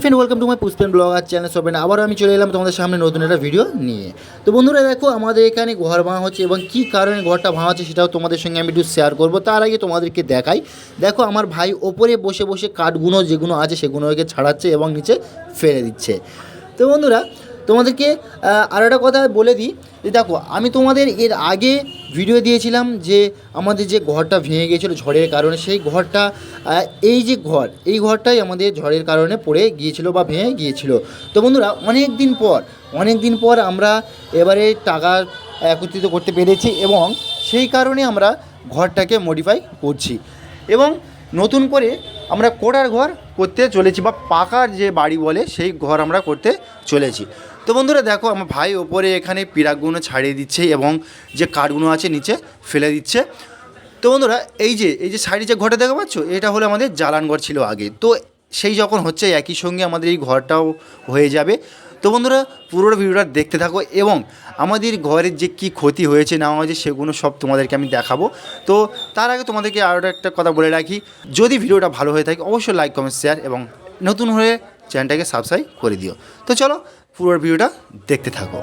Friend welcome to my Pushpen blog R channel সবেন আবারও আমি চলে এলাম তোমাদের সামনে নতুন একটা ভিডিও নিয়ে। তো বন্ধুরা, দেখো, আমাদের এখানে ঘর ভাঙা হচ্ছে এবং কী কারণে ঘরটা ভাঙা হচ্ছে সেটাও তোমাদের সঙ্গে আমি একটু শেয়ার করব। তার আগে তোমাদেরকে দেখাই। দেখো, আমার ভাই ওপরে বসে বসে কাঠগুলো যেগুলো আছে সেগুলোকে ছাড়াচ্ছে এবং নিচে ফেলে দিচ্ছে। তো বন্ধুরা তোমাদেরকে আর একটা কথা বলে দিই যে দেখো, আমি তোমাদের এর আগে ভিডিও দিয়েছিলাম যে আমাদের যে ঘরটা ভেঙে গিয়েছিল ঝড়ের কারণে, সেই ঘরটা এই যে ঘর, এই ঘরটাই আমাদের ঝড়ের কারণে পড়ে গিয়েছিল বা ভেঙে গিয়েছিল। তো বন্ধুরা অনেক দিন পর অনেক দিন পর আমরা এবারে টাকা একত্রিত করতে পেরেছি এবং সেই কারণে আমরা ঘরটাকে মডিফাই করছি। এবং নতুন করে আমরা কোটার ঘর করতে চলেছি বা পাকার যে বাড়ি বলে সেই ঘর আমরা করতে চলেছি। তো বন্ধুরা দেখো, আমার ভাই ওপরে এখানে পিরাকগুলো ছাড়িয়ে দিচ্ছে এবং যে কাঠগুলো আছে নিচে ফেলে দিচ্ছে। তো বন্ধুরা, এই যে এই যে সাইডে যে ঘরটা দেখা পাচ্ছ, এটা হলো আমাদের জ্বালান ঘর ছিল আগে। তো সেই যখন হচ্ছে একই সঙ্গে আমাদের এই ঘরটাও হয়ে যাবে। তো বন্ধুরা, পুরোটা ভিডিওটা দেখতে থাকো এবং আমাদের ঘরের যে কি ক্ষতি হয়েছে, না হয়েছে, সেগুলো সব তোমাদেরকে আমি দেখাবো। তো তার আগে তোমাদেরকে আরও একটা কথা বলে রাখি, যদি ভিডিওটা ভালো হয়ে থাকে, অবশ্যই লাইক কমেন্ট শেয়ার এবং নতুন হয়ে চ্যানেলটাকে সাবস্ক্রাইব করে দিও। তো চলো পুরো ভিডিওটা দেখতে থাকো।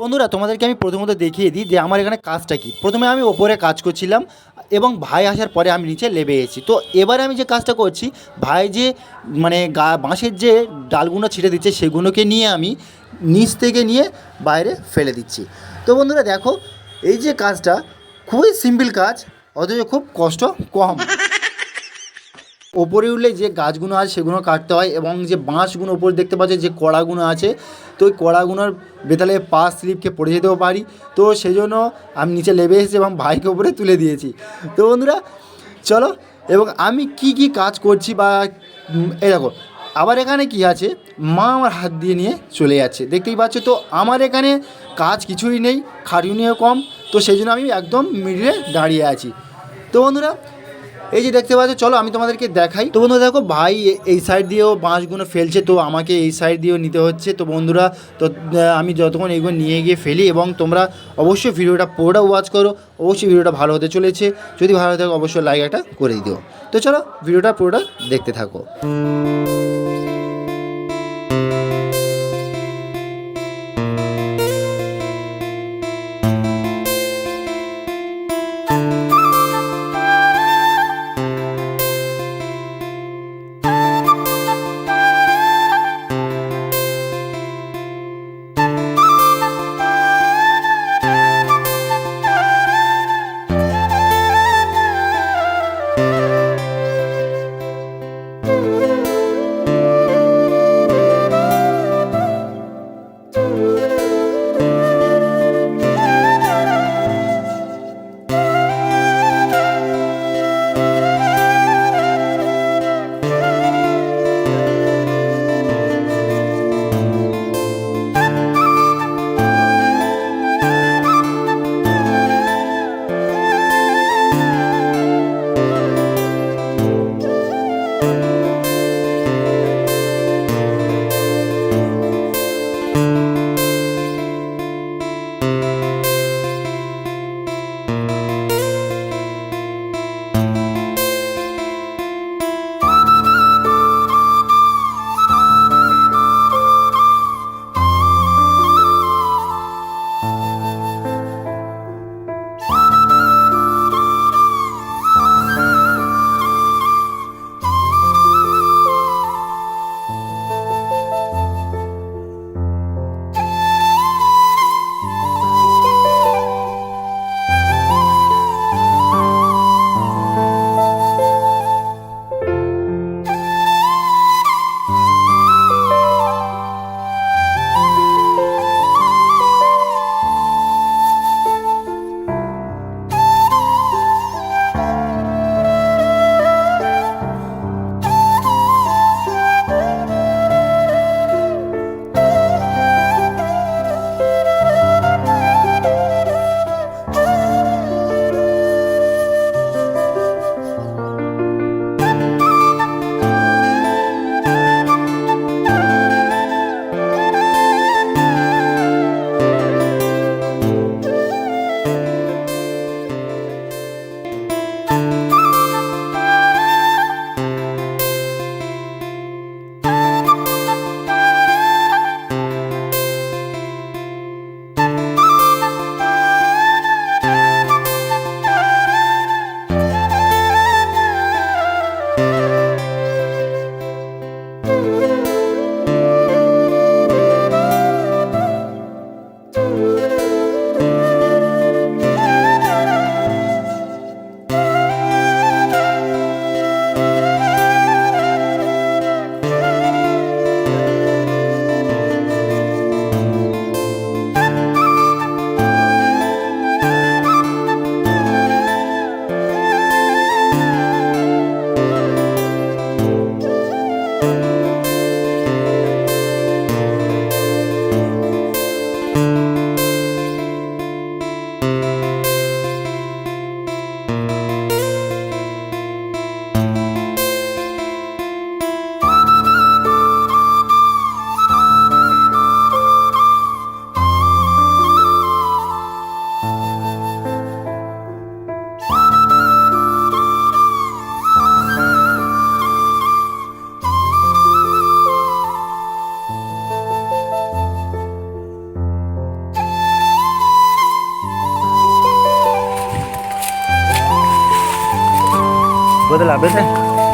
বন্ধুরা, তোমাদেরকে আমি প্রথমত দেখিয়ে দিই যে আমার এখানে কাজটা কি। প্রথমে আমি ওপরে কাজ করছিলাম এবং ভাই আসার পরে আমি নিচে লেবে এসেছি তো এবারে আমি যে কাজটা করছি, ভাই যে মানে গা, বাঁশের যে ডালগুলো ছিঁড়ে দিচ্ছে সেগুলোকে নিয়ে আমি নিচ থেকে নিয়ে বাইরে ফেলে দিচ্ছি। তো বন্ধুরা, দেখো, এই যে কাজটা খুবই সিম্পল কাজ, অথচ খুব কষ্ট কম। ওপরে উঠলে যে গাছগুলো আছে সেগুলো কাটতে হয় এবং যে বাঁশগুলো ওপরে দেখতে পাচ্ছ যে কড়াগুলো আছে, তো ওই কড়াগুলোর বেতালে পা স্লিপকে পড়ে যেতেও পারি। তো সেই জন্য আমি নিচে লেবে এসেছি এবং বাইকে ওপরে তুলে দিয়েছি। তো বন্ধুরা, চলো, এবং আমি কি কি কাজ করছি বা এই দেখো, আবার এখানে কি আছে? মা আমার হাত দিয়ে নিয়ে চলে যাচ্ছে। দেখতেই পাচ্ছ তো, আমার এখানে কাজ কিছুই নেই, খাটুনিও কম, তো সেই জন্য আমি একদম মিডিলে দাঁড়িয়ে আছি। তো বন্ধুরা এই যে দেখতে পাচ্ছ, চলো আমি তোমাদেরকে দেখাই। তো বন্ধুরা দেখো, ভাই এই সাইড দিয়েও বাঁশগুলো ফেলছে, তো আমাকে এই সাইড দিয়েও নিতে হচ্ছে। তো বন্ধুরা, তো আমি যতক্ষণ এইগুলো নিয়ে গিয়ে ফেলি এবং তোমরা অবশ্যই ভিডিওটা পুরোটা ওয়াচ করো, অবশ্যই ভিডিওটা ভালো হতে চলেছে। যদি ভালো থাকে অবশ্যই লাইক একটা করে দিও। তো চলো, ভিডিওটা পুরোটা দেখতে থাকো। બદલ આપે છે.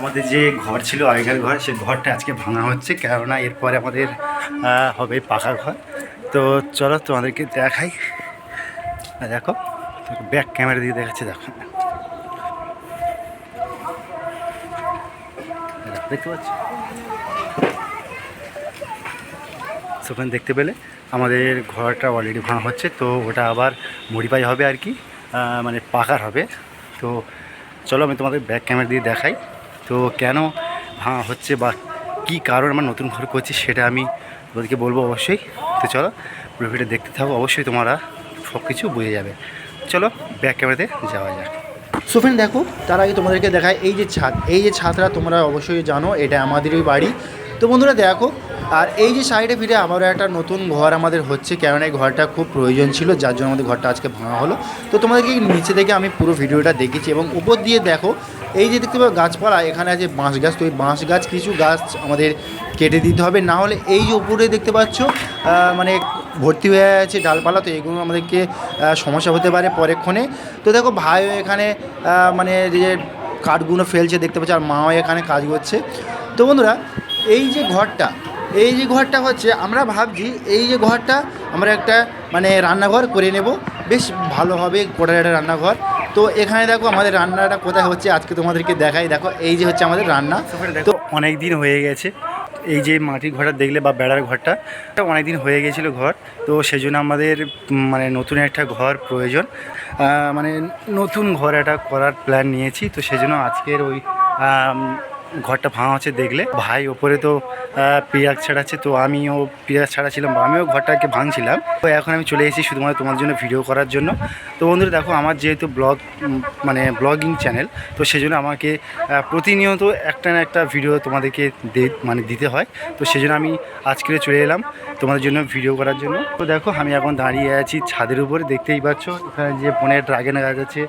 আমাদের যে ঘর ছিল আগেকার ঘর সেই ঘরটা আজকে ভাঙা হচ্ছে। কেননা এরপরে আমাদের হবে পাকা ঘর। তো চলো তোমাদেরকে দেখাই। দেখো ব্যাক ক্যামেরা দিয়ে দেখাচ্ছে দেখো। দেখো, দেখতে পাচ্ছ? সেখানে দেখতে পেলে আমাদের ঘরটা অলরেডি ভাঙা হচ্ছে। তো ওটা আবার মডিফাই হবে আর কি মানে পাকার হবে। তো চলো আমি তোমাদের ব্যাক ক্যামেরা দিয়ে দেখাই। তো কেন ভাঙা হচ্ছে বা কী কারণ আমার নতুন ঘর করছি সেটা আমি তোমাদেরকে বলব অবশ্যই। তো চলো, পুরো দেখতে থাকো, অবশ্যই তোমরা সব কিছু বুঝে যাবে। চলো ব্যাক ক্যামেরাতে যাওয়া যাক। সো ফ্রেন্ড দেখো, তার আগে তোমাদেরকে দেখায় এই যে ছাদ, এই যে ছাদটা তোমরা অবশ্যই জানো, এটা আমাদেরই বাড়ি। তো বন্ধুরা, দেখো, আর এই যে সাইডে ফিরে আবারও একটা নতুন ঘর আমাদের হচ্ছে, কেননা এই ঘরটা খুব প্রয়োজন ছিল, যার জন্য আমাদের ঘরটা আজকে ভাঙা হলো। তো তোমাদেরকে নিচে থেকে আমি পুরো ভিডিওটা দেখেছি এবং উপর দিয়ে দেখো এই যে দেখতে পাবো গাছপালা, এখানে আছে বাঁশ গাছ, তো এই বাঁশ গাছ কিছু গাছ আমাদের কেটে দিতে হবে। না হলে এই যে উপরে দেখতে পাচ্ছ মানে ভর্তি হয়ে আছে ডালপালা, তো এগুলো আমাদেরকে সমস্যা হতে পারে পরেক্ষণে। তো দেখো ভাইও এখানে মানে যে কাঠগুলো ফেলছে দেখতে পাচ্ছ, আর মাও এখানে কাজ করছে। তো বন্ধুরা, এই যে ঘরটা, এই যে ঘরটা হচ্ছে, আমরা ভাবছি এই যে ঘরটা আমরা একটা মানে রান্নাঘর করে নেব। বেশ ভালো হবে কোটার একটা রান্নাঘর। তো এখানে দেখো আমাদের রান্নাটা কোথায় হচ্ছে, আজকে তোমাদেরকে দেখাই। দেখো, এই যে হচ্ছে আমাদের রান্না। তো অনেক দিন হয়ে গেছে। এই যে মাটির ঘরটা দেখলে বা বেড়ার ঘরটা, এটা অনেক দিন হয়ে গেছিল ঘর। তো সেই জন্য আমাদের মানে নতুন একটা ঘর প্রয়োজন। মানে নতুন ঘর একটা করার প্ল্যান নিয়েছি। তো সেই জন্য আজকের ওই ঘরটা ভাঙা হচ্ছে দেখলে। ভাই ওপরে তো পিয়াজ ছাড়াচ্ছে, তো আমিও পিয়াজ ছাড়াছিলাম, বা আমিও ঘরটাকে ভাঙছিলাম। তো এখন আমি চলে এসেছি শুধুমাত্র তোমার জন্য ভিডিও করার জন্য। তো বন্ধুরা দেখো, আমার যেহেতু ব্লগ মানে ব্লগিং চ্যানেল, তো সেই জন্য আমাকে প্রতিনিয়ত একটা না একটা ভিডিও তোমাদেরকে মানে দিতে হয়। তো সেই জন্য আমি আজকে চলে এলাম তোমাদের জন্য ভিডিও করার জন্য। তো দেখো, আমি এখন দাঁড়িয়ে আছি ছাদের উপরে, দেখতেই পাচ্ছ, এখানে যে বনের ড্রাগন গাছ আছে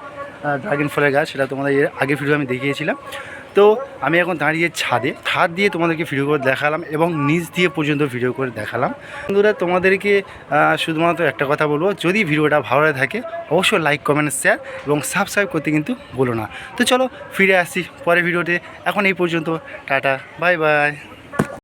ড্রাগন ফলের গাছ, সেটা তোমাদের আগের ভিডিও আমি দেখিয়েছিলাম। তো আমি এখন দাঁড়িয়ে ছাদে, ছাদ দিয়ে তোমাদেরকে ভিডিও করে দেখালাম এবং নিচ দিয়ে পর্যন্ত ভিডিও করে দেখালাম। বন্ধুরা, তোমাদেরকে শুধুমাত্র একটা কথা বলব, যদি ভিডিওটা ভালো লাগে থাকে, অবশ্যই লাইক কমেন্ট শেয়ার এবং সাবস্ক্রাইব করতে কিন্তু বলো না। তো চলো, ফিরে আসছি পরের ভিডিওতে এখন এই পর্যন্ত, টাটা বাই বাই